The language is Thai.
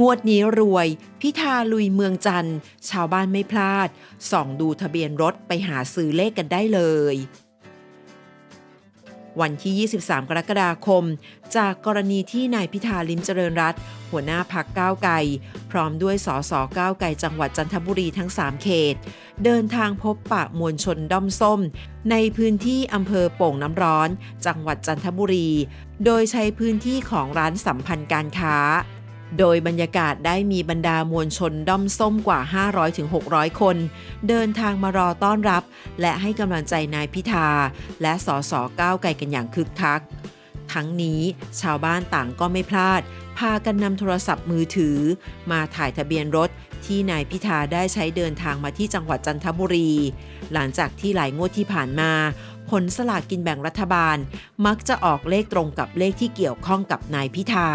งวดนี้รวย พิธาลุยเมืองจันทร์ ชาวบ้านไม่พลาด ส่องดูทะเบียนรถไปหาซื้อเลขกันได้เลย วันที่ 23 กรกฎาคม จากกรณีที่นายพิธาลิมเจริญรัตหัวหน้าพักก้าวไกลพร้อมด้วยสสก้าวไกลจังหวัดจันทบุรีทั้ง 3 เขต เดินทางพบปะมวลชนด้อมส้ม ในพื้นที่อำเภอโป่งน้ำร้อน จังหวัดจันทบุรี โดยใช้พื้นที่ของร้านสัมพันธ์การค้า โดยบรรยากาศได้มีบรรดามวลชนด้อมส้มกว่า 500-600 คน เดินทางมารอต้อนรับ และให้กำลังใจนายพิธา และสสก้าวไกลกันอย่างคึกคัก ทั้งนี้ชาวบ้านต่างก็ไม่พลาด พากันนำโทรศัพท์มือถือ มาถ่ายทะเบียนรถที่นายพิธาได้ใช้เดินทางมาที่จังหวัดจันทบุรี หลังจากที่หลายงวดที่ผ่านมา ผลสลากกินแบ่งรัฐบาล มักจะออกเลขตรงกับเลขที่เกี่ยวข้องกับนายพิธา